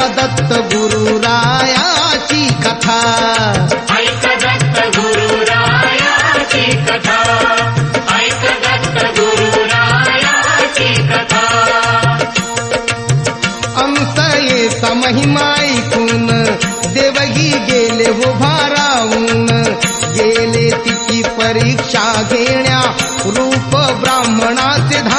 दत्त गुरुरायाची कथा. ऐक दत्त गुरु रायाची कथा. ऐक दत्त गुरु रायाची कथा. अंसयेचा महिमा ऐकून देवही गेले हो भारावून. गेले तिची परीक्षा घेण्या रूप ब्राह्मणाचे ब्राह्मणा